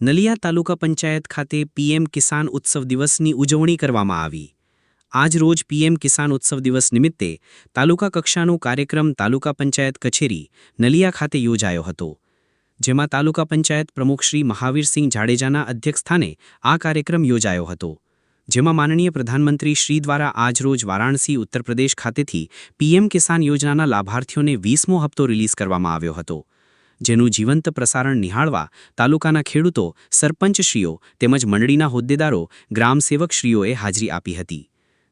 નલિયા તાલુકા પંચાયત ખાતે પીએમ કિસાન ઉત્સવ દિવસની ઉજવણી કરવામાં આવી. આજ રોજ પીએમ કિસાન ઉત્સવ દિવસ નિમિત્તે તાલુકા કક્ષાનો કાર્યક્રમ તાલુકા પંચાયત કચેરી નલિયા ખાતે યોજાયો હતો. જેમાં તાલુકા પંચાયત પ્રમુખ શ્રી મહાવીરસિંહ જાડેજાના અધ્યક્ષસ્થાને આ કાર્યક્રમ યોજાયો હતો. જેમાં માનનીય પ્રધાનમંત્રી શ્રી દ્વારા આજરોજ વારાણસી ઉત્તર પ્રદેશ ખાતેથી પીએમ કિસાન યોજનાના લાભાર્થીઓને વીસમો હપ્તો રિલીઝ કરવામાં આવ્યો હતો. જેનું જીવંત પ્રસારણ નિહાળવા તાલુકાના ખેડૂતો, સરપંચશ્રીઓ તેમજ મંડળીના હોદ્દેદારો, ગ્રામસેવકશ્રીઓએ હાજરી આપી હતી.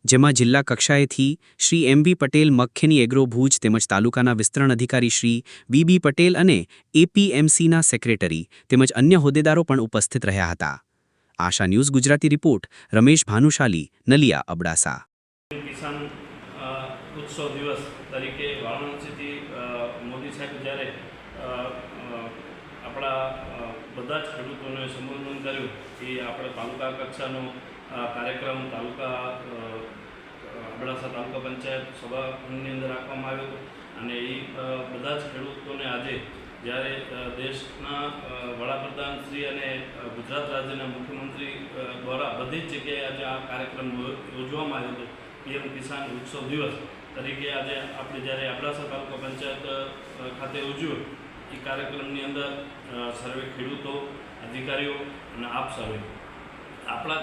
જેમાં જિલ્લા કક્ષાએથી શ્રી એમ બી પટેલ મખ્યની એગ્રો ભુજ તેમજ તાલુકાના વિસ્તરણ અધિકારી શ્રી બી બી પટેલ અને એપીએમસીના સેક્રેટરી તેમજ અન્ય હોદ્દેદારો પણ ઉપસ્થિત રહ્યા હતા. Asha news Gujarati report, Ramesh Bhanushali, Naliya, Abdasa. કિસાન ઉત્સવ દિવસ તરીકે વારાણસીથી મોદી સાહેબ જ્યારે આપણા બધા જ ખેડૂતોને સંબોધન કર્યું એ આપણે તાલુકા કક્ષાનો આ કાર્યક્રમ તાલુકા અબડાસા તાલુકા પંચાયત સભાની અંદર રાખવામાં આવ્યો અને એ બધા જ ખેડૂતોને આજે જ્યારે દેશના વડાપ્રધાન શ્રી અને ગુજરાત રાજ્યના મુખ્યમંત્રી દ્વારા બધી જ જગ્યાએ આજે આ કાર્યક્રમ યોજવામાં આવ્યો હતો. પીએમ કિસાન ઉત્સવ દિવસ તરીકે આજે આપણે જ્યારે અબડાસા તાલુકા પંચાયત ખાતે ઉજવ્યો એ કાર્યક્રમની અંદર સર્વે ખેડૂતો, અધિકારીઓ અને આપ સર્વે. આપણા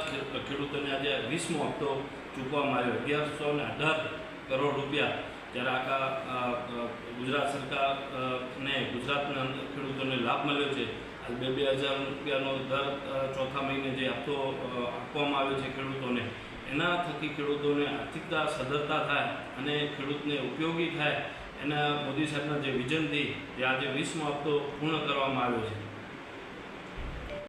ખેડૂતોને આજે વીસમો હપ્તો ચૂકવવામાં આવ્યો. અગિયારસો ને અઢાર કરોડ રૂપિયા જ્યારે આખા ગુજરાત સરકારને, ગુજરાતના ખેડૂતોને લાભ મળ્યો છે. આજે બે બે હજાર રૂપિયાનો દર ચોથા મહિને જે હપ્તો આપવામાં આવ્યો છે ખેડૂતોને, એના થકી ખેડૂતોને આર્થિકતા સદ્ધરતા થાય અને ખેડૂતને ઉપયોગી થાય એના મોદી સાહેબના જે વિઝનથી જે આજે વીસમો હપ્તો પૂર્ણ કરવામાં આવ્યો છે.